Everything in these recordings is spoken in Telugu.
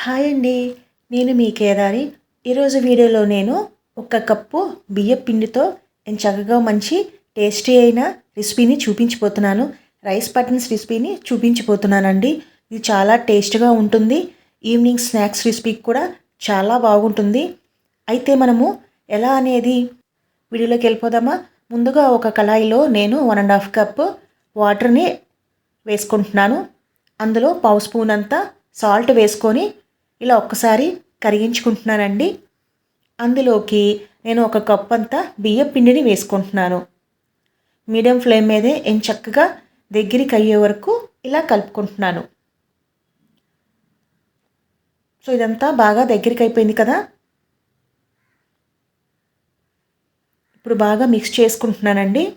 హాయ్ అండి. నేను మీ కేదారి. ఈరోజు వీడియోలో నేను ఒక కప్పు బియ్య పిండితో నేను చక్కగా మంచి టేస్టీ అయిన రెసిపీని చూపించిపోతున్నాను. రైస్ బటన్స్ రెసిపీని చూపించిపోతున్నానండి. ఇది చాలా టేస్ట్గా ఉంటుంది. ఈవినింగ్ స్నాక్స్ రెసిపీకి కూడా చాలా బాగుంటుంది. అయితే మనము ఎలా అనేది వీడియోలోకి వెళ్ళిపోదామా? ముందుగా ఒక కళాయిలో నేను వన్ అండ్ హాఫ్ కప్ వాటర్ని వేసుకుంటున్నాను. అందులో పావు స్పూన్ అంతా సాల్ట్ వేసుకొని ఇలా ఒక్కసారి కరిగించుకుంటున్నానండి. అందులోకి నేను ఒక కప్ అంతా బియ్యం పిండిని వేసుకుంటున్నాను. మీడియం ఫ్లేమ్ మీదే ఏం చక్కగా దగ్గరికి అయ్యే వరకు ఇలా కలుపుకుంటున్నాను. సో ఇదంతా బాగా దగ్గరికి అయిపోయింది కదా? ఇప్పుడు బాగా మిక్స్ చేసుకుంటున్నానండి.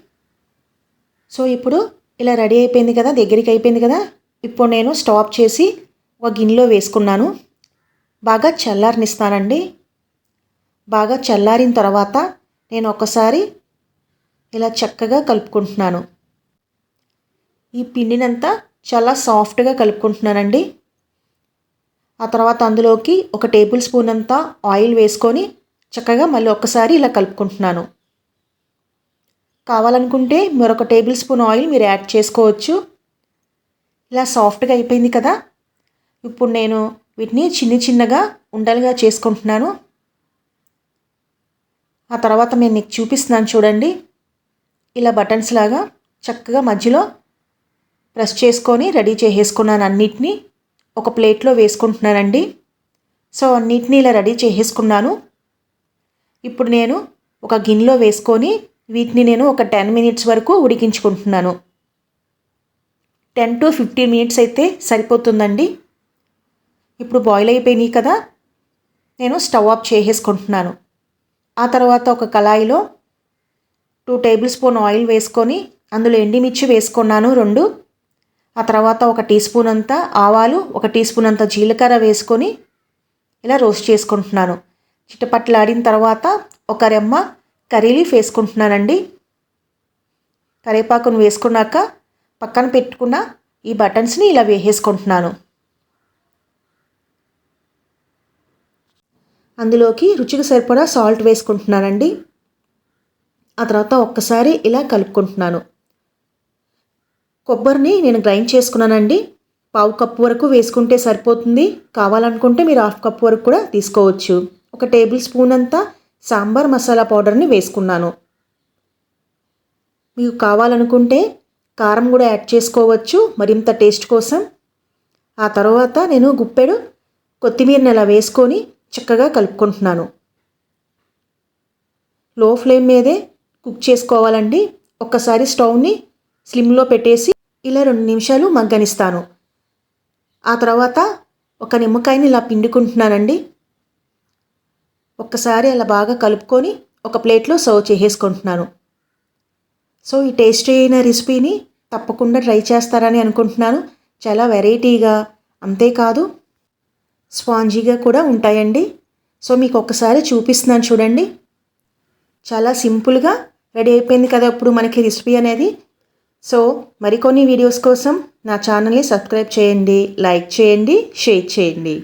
సో ఇప్పుడు ఇలా రెడీ అయిపోయింది కదా దగ్గరికి అయిపోయింది కదా? ఇప్పుడు నేను స్టాప్ చేసి ఒక గిన్నెలో వేసుకున్నాను. బాగా చల్లారనిస్తానండి. బాగా చల్లారిన తర్వాత నేను ఒకసారి ఇలా చక్కగా కలుపుకుంటున్నాను. ఈ పిండినంతా చాలా సాఫ్ట్గా కలుపుకుంటున్నానండి. ఆ తర్వాత అందులోకి ఒక టేబుల్ స్పూన్ అంతా ఆయిల్ వేసుకొని చక్కగా మళ్ళీ ఒక్కసారి ఇలా కలుపుకుంటున్నాను. కావాలనుకుంటే మరొక టేబుల్ స్పూన్ ఆయిల్ మీరు యాడ్ చేసుకోవచ్చు. ఇలా సాఫ్ట్గా అయిపోయింది కదా. ఇప్పుడు నేను వీటిని చిన్న చిన్నగా ఉండలుగా చేసుకుంటున్నాను. ఆ తర్వాత నేను నీకు చూపిస్తున్నాను చూడండి. ఇలా బటన్స్ లాగా చక్కగా మధ్యలో ప్రెస్ చేసుకొని రెడీ చేసేసుకున్నాను అన్నిటినీ. ఒక ప్లేట్లో వేసుకుంటున్నానండి. సో అన్నిటినీ ఇలా రెడీ చేసేసుకున్నాను. ఇప్పుడు నేను ఒక గిన్నెలో వేసుకొని వీటిని నేను ఒక టెన్ మినిట్స్ వరకు ఉడికించుకుంటున్నాను. టెన్ టు ఫిఫ్టీన్ మినిట్స్ అయితే సరిపోతుందండి. ఇప్పుడు బాయిల్ అయిపోయినాయి కదా నేను స్టవ్ ఆఫ్ చేసేసుకుంటున్నాను. ఆ తర్వాత ఒక కళాయిలో టూ టేబుల్ స్పూన్ ఆయిల్ వేసుకొని అందులో ఎండిమిర్చి వేసుకున్నాను రెండు. ఆ తర్వాత ఒక టీ స్పూన్ అంతా ఆవాలు ఒక టీ స్పూన్ అంత జీలకర్ర వేసుకొని ఇలా రోస్ట్ చేసుకుంటున్నాను. చిట్టపట్లాడిన తర్వాత ఒక రెమ్మ కర్రీ లీఫ్ వేసుకుంటున్నానండి. కరివేపాకును వేసుకున్నాక పక్కన పెట్టుకున్న ఈ బటన్స్ని ఇలా వేసేసుకుంటున్నాను. అందులోకి రుచికి సరిపడా సాల్ట్ వేసుకుంటున్నానండి. ఆ తర్వాత ఒక్కసారి ఇలా కలుపుకుంటున్నాను. కొబ్బరిని నేను గ్రైండ్ చేసుకున్నానండి. పావు కప్పు వరకు వేసుకుంటే సరిపోతుంది. కావాలనుకుంటే మీరు హాఫ్ కప్ వరకు కూడా తీసుకోవచ్చు. ఒక టేబుల్ స్పూన్ అంతా సాంబార్ మసాలా పౌడర్ని వేసుకున్నాను. మీకు కావాలనుకుంటే కారం కూడా యాడ్ చేసుకోవచ్చు. మరింత టేస్ట్ కోసం. ఆ తర్వాత నేను గుప్పెడు కొత్తిమీరని అలా వేసుకొని చక్కగా కలుపుకుంటున్నాను. లో ఫ్లేమ్ మీదే కుక్ చేసుకోవాలండి. ఒక్కసారి స్టవ్ని స్లిమ్లో పెట్టేసి ఇలా రెండు నిమిషాలు మగ్గనిస్తాను. ఆ తర్వాత ఒక నిమ్మకాయని ఇలా పిండుకుంటున్నానండి. ఒక్కసారి అలా బాగా కలుపుకొని ఒక ప్లేట్లో సర్వ్ చేసేసుకుంటున్నాను. సో ఈ టేస్టీ అయిన రెసిపీని తప్పకుండా ట్రై చేస్తారని అనుకుంటున్నాను. చాలా వెరైటీగా అంతేకాదు స్పాంజీగా కూడా ఉంటాయండి. సో మీకు ఒక్కసారి చూపిస్తున్నాను చూడండి. చాలా సింపుల్గా రెడీ అయిపోయింది కదా ఇప్పుడు మనకి రెసిపీ అనేది. సో మరికొన్ని వీడియోస్ కోసం నా ఛానల్ని సబ్స్క్రైబ్ చేయండి లైక్ చేయండి షేర్ చేయండి.